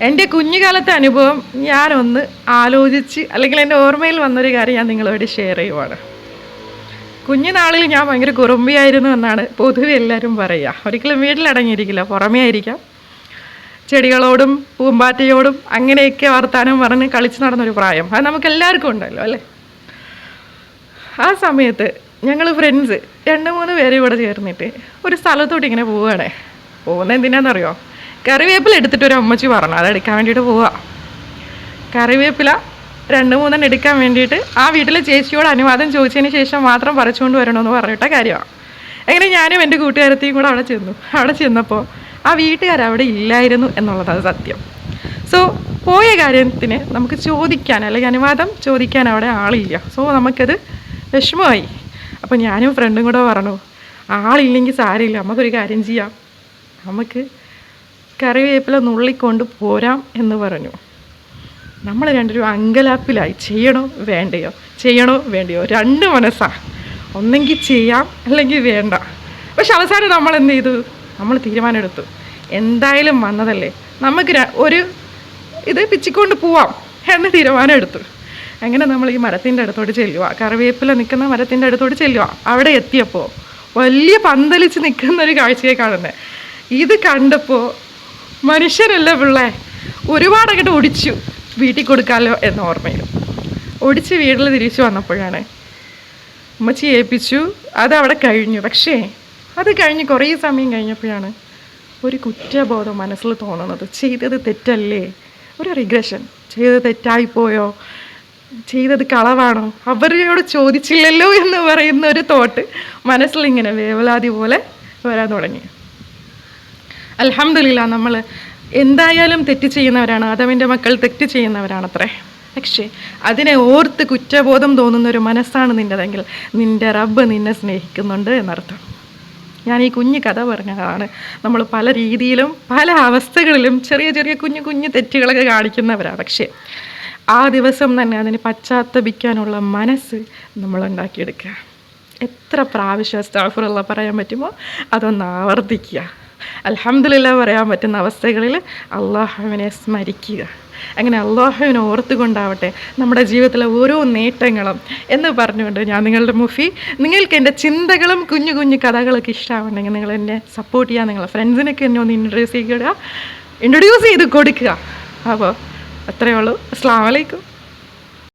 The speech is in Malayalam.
എന്റെ കുഞ്ഞുകാലത്തെ അനുഭവം ഞാനൊന്ന് ആലോചിച്ച് അല്ലെങ്കിൽ എന്റെ ഓർമ്മയിൽ വന്നൊരു കാര്യം ഞാൻ നിങ്ങളോട് ഷെയർ ചെയ്യുവാണ്. കുഞ്ഞുനാളിൽ ഞാൻ ഭയങ്കര കുറുമ്പിയായിരുന്നു എന്നാണ് പൊതുവെ എല്ലാവരും പറയുക. ഒരിക്കലും വീട്ടിലടങ്ങിയിരിക്കില്ല പുറമേ ആയിരിക്കാം. ചെടികളോടും പൂമ്പാറ്റയോടും അങ്ങനെയൊക്കെ വർത്താനം പറഞ്ഞ് കളിച്ച് നടന്നൊരു പ്രായം. അത് നമുക്ക് എല്ലാവർക്കും ഉണ്ടല്ലോ അല്ലേ? ആ സമയത്ത് ഞങ്ങൾ ഫ്രണ്ട്സ് രണ്ട് മൂന്ന് പേര് ഇവിടെ ചേർന്നിട്ട് ഒരു സ്ഥലത്തോട്ട് ഇങ്ങനെ പോവുകയാണേ. പോകുന്നത് എന്തിനാണെന്നറിയോ കറിവേപ്പില എടുത്തിട്ട് ഒരു അമ്മച്ചി പറഞ്ഞു അത് എടുക്കാൻ വേണ്ടിയിട്ട് പോവുക കറിവേപ്പില രണ്ട് മൂന്നെണ്ണം എടുക്കാൻ വേണ്ടിയിട്ട് ആ വീട്ടിലെ ചേച്ചിയോട് അനുവാദം ചോദിച്ചതിന് ശേഷം മാത്രം പറിച്ചുകൊണ്ട് വരണമെന്ന് പറഞ്ഞിട്ട കാര്യമാണ് അങ്ങനെ ഞാനും എന്റെ കൂട്ടുകാരത്തെയും കൂടെ അവിടെ ചെന്നു. അവിടെ ചെന്നപ്പോൾ ആ വീട്ടുകാർ അവിടെ ഇല്ലായിരുന്നു എന്നുള്ളതാണ് സത്യം. സോ പോയ കാര്യത്തിന് നമുക്ക് ചോദിക്കാൻ അല്ലെങ്കിൽ അനുവാദം ചോദിക്കാൻ അവിടെ ആളില്ല. സോ നമുക്കത് വിഷമമായി. അപ്പോൾ ഞാനും ഫ്രണ്ടും കൂടെ പറഞ്ഞു ആളില്ലെങ്കിൽ സാരമില്ല നമുക്കൊരു കാര്യം ചെയ്യാം. നമുക്ക് കറിവേപ്പില നുള്ളിക്കൊണ്ട് പോരാം എന്ന് പറഞ്ഞു. നമ്മൾ രണ്ടുപേരും അങ്കലാപ്പിലായി. ചെയ്യണോ? വേണ്ടയോ? ചെയ്യണോ? വേണ്ടയോ? രണ്ട് മനസ്സാ. ഒന്നെങ്കിൽ ചെയ്യാം അല്ലെങ്കിൽ വേണ്ട. പക്ഷെ അവസാനം നമ്മൾ എന്ത് ചെയ്തു? നമ്മൾ തീരുമാനമെടുത്തു. എന്തായാലും വന്നതല്ലേ? നമുക്ക് ഒരു ഇത് പിച്ചിക്കൊണ്ട് പോവാം എന്ന് തീരുമാനം എടുത്തു അങ്ങനെ നമ്മൾ ഈ മരത്തിന്റെ അടുത്തോട്ട് ചെല്ലുക കറിവേപ്പില നിൽക്കുന്ന മരത്തിന്റെ അടുത്തോട്ട് ചെല്ലുക അവിടെ എത്തിയപ്പോൾ വലിയ പന്തലിച്ച് നിൽക്കുന്ന ഒരു കാഴ്ചയെ കാണുന്നത് ഇത് കണ്ടപ്പോൾ മനുഷ്യരല്ല പിള്ളേ? ഒരുപാട് അങ്ങോട്ട് ഒടിച്ചു വീട്ടിൽ കൊടുക്കാമല്ലോ എന്ന ഓർമ്മയിൽ. ഒടിച്ച് വീട്ടിൽ തിരിച്ചു വന്നപ്പോഴാണ് ഉമ്മച്ചി ഏൽപ്പിച്ചു. അത് അവിടെ കഴിഞ്ഞു. പക്ഷേ അത് കഴിഞ്ഞ് കുറേ സമയം കഴിഞ്ഞപ്പോഴാണ് ഒരു കുറ്റബോധം മനസ്സിൽ തോന്നുന്നത്. ചെയ്തത് തെറ്റല്ലേ? ഒരു റിഗ്രഷൻ ചെയ്തത് തെറ്റായിപ്പോയോ? ചെയ്തത് കളവാണോ? അവരോട് ചോദിച്ചില്ലല്ലോ എന്ന് പറയുന്ന ഒരു തോട്ട് മനസ്സിലിങ്ങനെ വേവലാതി പോലെ വരാൻ തുടങ്ങി. അൽഹംദുലില്ല നമ്മൾ എന്തായാലും തെറ്റ് ചെയ്യുന്നവരാണ്. ആദമിന്റെ മക്കൾ തെറ്റ് ചെയ്യുന്നവരാണത്രേ. പക്ഷേ അതിനെ ഓർത്ത് കുറ്റബോധം തോന്നുന്ന ഒരു മനസ്സാണ് നിന്റെതെങ്കിൽ നിന്റെ റബ്ബ് നിന്നെ സ്നേഹിക്കുന്നുണ്ട് എന്നർത്ഥം. ഞാൻ ഈ കുഞ്ഞു കഥ പറഞ്ഞതാണ്. നമ്മൾ പല രീതിയിലും പല അവസ്ഥകളിലും ചെറിയ ചെറിയ കുഞ്ഞു കുഞ്ഞു തെറ്റുകളൊക്കെ കാണിക്കുന്നവരാണ്. പക്ഷേ ആ ദിവസം തന്നെ അതിന് പശ്ചാത്തപിക്കാനുള്ള മനസ്സ് നമ്മൾ ഉണ്ടാക്കിയെടുക്കുക. എത്ര പ്രാവശ്യം സ്റ്റാഫുള്ള പറയാൻ പറ്റുമോ? അതൊന്ന് ആവർത്തിക്കുക. അൽഹംദുലില്ലാ പറയാൻ പറ്റുന്ന അവസ്ഥകളിൽ അള്ളാഹുവിനെ സ്മരിക്കുക. അങ്ങനെ അള്ളാഹുവിനെ ഓർത്തുകൊണ്ടാവട്ടെ നമ്മുടെ ജീവിതത്തിലെ ഓരോ നേട്ടങ്ങളും എന്ന് പറഞ്ഞുകൊണ്ട് ഞാൻ നിങ്ങളുടെ മുഫി. നിങ്ങൾക്ക് എന്റെ ചിന്തകളും കുഞ്ഞു കുഞ്ഞു കഥകളൊക്കെ ഇഷ്ടമാവുണ്ടെങ്കിൽ നിങ്ങൾ എന്നെ സപ്പോർട്ട് ചെയ്യുക നിങ്ങളെ ഫ്രണ്ട്സിനൊക്കെ എന്നെ ഒന്ന് ഇൻട്രൊഡ്യൂസ് ചെയ്യുക ഇൻട്രൊഡ്യൂസ് ചെയ്ത് കൊടുക്കുക. അപ്പോൾ അത്രയേ ഉള്ളൂ. അസ്സാം വലൈക്കും